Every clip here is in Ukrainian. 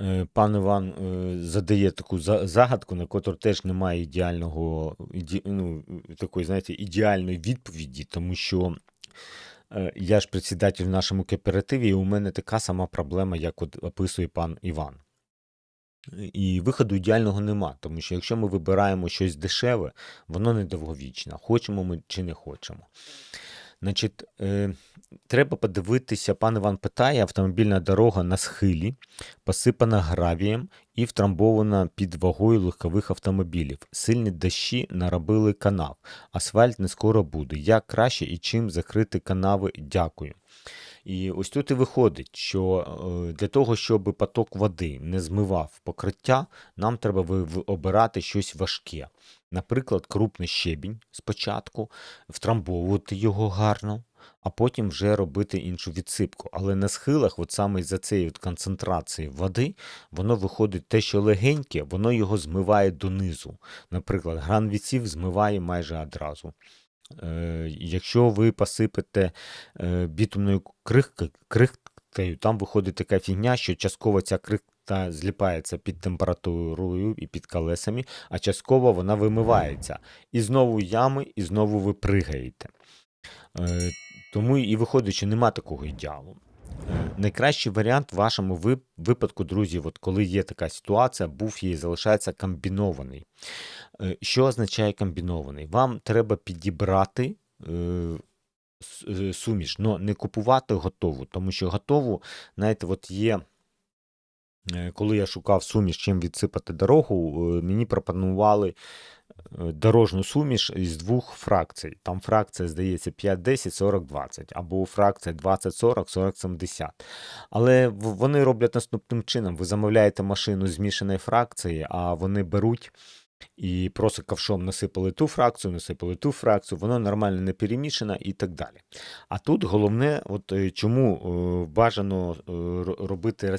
Е, Пан Іван е, задає таку за- загадку, на котру теж немає ідеального, іде- ну, такої, знаєте, ідеальної відповіді, тому що е, я ж председатель в нашому кооперативі, і у мене така сама проблема, як от описує пан Іван. І виходу ідеального нема, тому що якщо ми вибираємо щось дешеве, воно недовговічне, хочемо ми чи не хочемо. Значить, е, треба подивитися, пан Іван питає, автомобільна дорога на схилі, посипана гравієм і втрамбована під вагою легкових автомобілів. Сильні дощі наробили канав. Асфальт не скоро буде. Як краще і чим закрити канави? Дякую. І ось тут і виходить, що е, для того, щоб поток води не змивав покриття, нам треба обирати щось важке. Наприклад, крупний щебінь спочатку, втрамбовувати його гарно, а потім вже робити іншу відсипку. Але на схилах, от саме за цієї от концентрації води, воно виходить те, що легеньке, воно його змиває донизу. Наприклад, гран відсів змиває майже одразу. Е, якщо ви посипете е, бітумною крихтою, там виходить така фігня, що частково ця крихта зліпається під температурою і під колесами, а частково вона вимивається. І знову ями, і знову ви пригаєте. Е, тому і виходить, що нема такого ідеалу. Найкращий варіант в вашому випадку, друзі, от коли є така ситуація, був її залишається комбінований. Е, Що означає комбінований? Вам треба підібрати е, е, суміш, але не купувати готову, тому що готову, знаєте, от є. Е, Коли я шукав суміш, чим відсипати дорогу, е, мені пропонували е, дорожню суміш із двох фракцій. Там фракція, здається, 5, 10, 40, 20, або фракція 20, 40, 40, 70. Але вони роблять наступним чином: ви замовляєте машину змішаної фракції, а вони беруть і просто ковшом насипали ту фракцію, насипали ту фракцію, воно нормально не перемішано і так далі. А тут головне, от чому бажано робити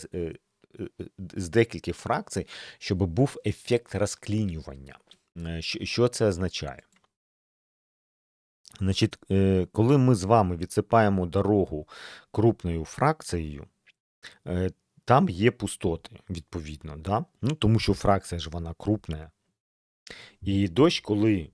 з декількох фракцій, щоб був ефект розклінювання. Е, Що, це означає? Значить, е, коли ми з вами відсипаємо дорогу крупною фракцією, е, там є пустоти, відповідно, да? ну, тому що фракція ж вона крупна. І дощ, коли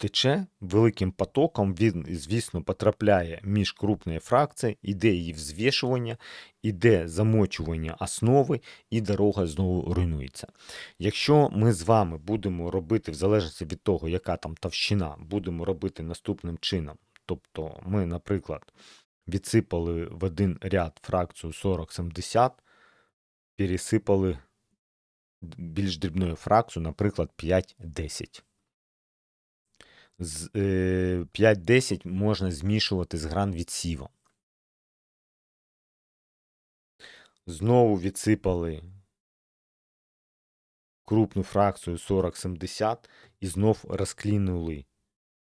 тече великим потоком, він, звісно, потрапляє між крупні фракції, іде її взвішування, іде замочування основи, і дорога знову руйнується. Якщо ми з вами будемо робити, в залежності від того, яка там товщина, будемо робити наступним чином. Тобто ми, наприклад, відсипали в один ряд фракцію 40-70, пересипали більш дрібною фракцію, наприклад, 5-10. З е, 5-10 можна змішувати з гран відсівом. Знову відсипали крупну фракцію 40-70 і знов розклінули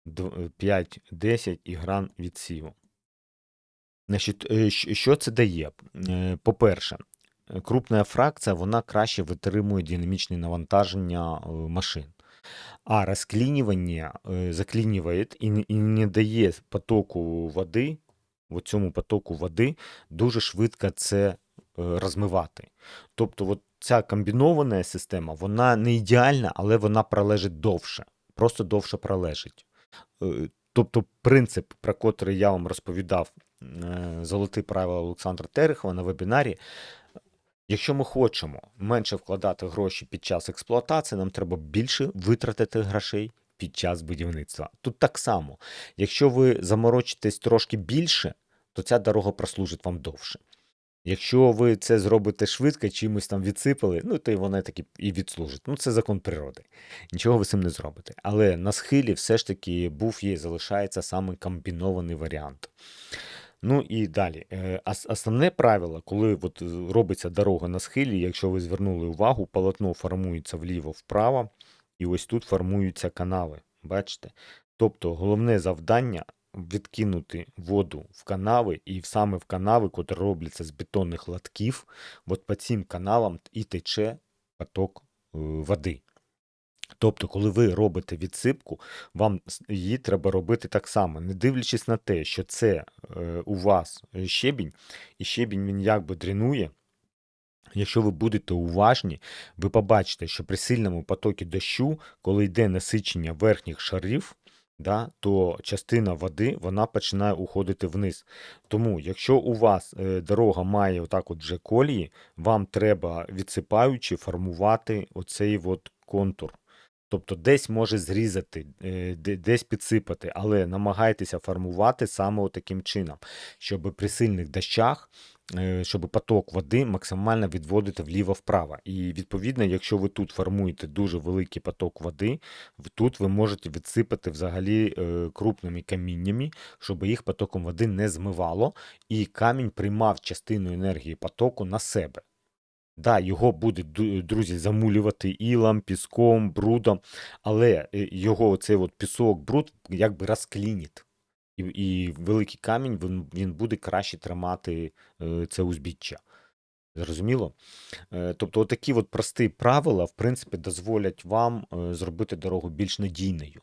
д- 5-10 і гран відсівом. Значить, е, що це дає? Е, По-перше, е, крупна фракція вона краще витримує динамічне навантаження е, машин. А розклінювання е, заклінює і, не- дає потоку води, в цьому потоку води дуже швидко це е, розмивати. Тобто, от ця комбінована система, вона не ідеальна, але вона пролежить довше. Просто довше пролежить. Е, Тобто принцип, про котрий я вам розповідав, е, золоті правила Олександра Терехова на вебінарі. Якщо ми хочемо менше вкладати гроші під час експлуатації, нам треба більше витратити грошей під час будівництва. Тут так само, якщо ви заморочитесь трошки більше, то ця дорога прослужить вам довше. Якщо ви це зробите швидко, чимось там відсипали, ну то й вона таки і відслужить. Ну це закон природи. Нічого ви цим не зробите. Але на схилі все ж таки був є залишається саме комбінований варіант. Ну і далі. Е, Основне правило, коли от робиться дорога на схилі, якщо ви звернули увагу, полотно формується вліво-вправо, і ось тут формуються канави. Бачите? Тобто головне завдання відкинути воду в канави, і саме в канави, котрі робляться з бетонних латків, от по цим каналам і тече поток е, води. Тобто, коли ви робите відсипку, вам її треба робити так само, не дивлячись на те, що це е, у вас е, щебінь, і щебінь він якби дренує, Якщо ви будете уважні, ви побачите, що при сильному потокі дощу, коли йде насичення верхніх шарів, да, то частина води вона починає уходити вниз. Тому, якщо у вас е, дорога має отак от вже колії, вам треба відсипаючи формувати оцей от контур. Тобто десь може зрізати, е, десь підсипати, але намагайтеся формувати саме таким чином, щоб при сильних дощах, е, щоб поток води максимально відводити вліво-вправо. І відповідно, якщо ви тут формуєте дуже великий поток води, тут ви можете відсипати взагалі е, крупними каміннями, щоб їх потоком води не змивало, і камінь приймав частину енергії потоку на себе. Да, його буде, друзі, замулювати ілом, піском, брудом, але е, його цей от пісок, бруд якби розклінить. І, і великий камінь він, він буде краще тримати е, це узбіччя. Зрозуміло? Е, тобто, отакі от прості правила, в принципі, дозволять вам зробити дорогу більш надійною.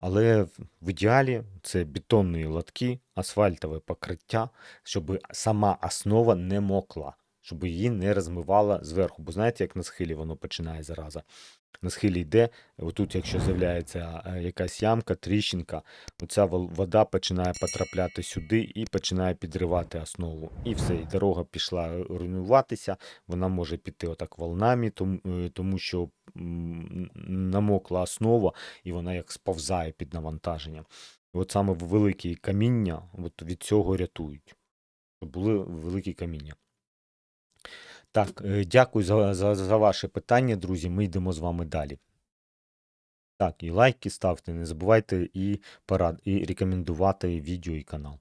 Але в- ідеалі це бетонні лотки, асфальтове покриття, щоб сама основа не мокла, щоб її не розмивала зверху. Бо знаєте, як на схилі воно починає зараза. На схилі йде, отут, якщо з'являється е, якась ямка, тріщинка, оця вода починає потрапляти сюди і починає підривати основу. І все, і дорога пішла руйнуватися, вона може піти отак волнами, тому, е, що намокла основа, і вона як сповзає під навантаженням. І от саме великі каміння от від цього рятують. Були великі каміння. Так, е, дякую за, за, за ваше питання, друзі. Ми йдемо з вами далі. Так, і лайки ставте, не забувайте і, порад, і рекомендувати відео і канал.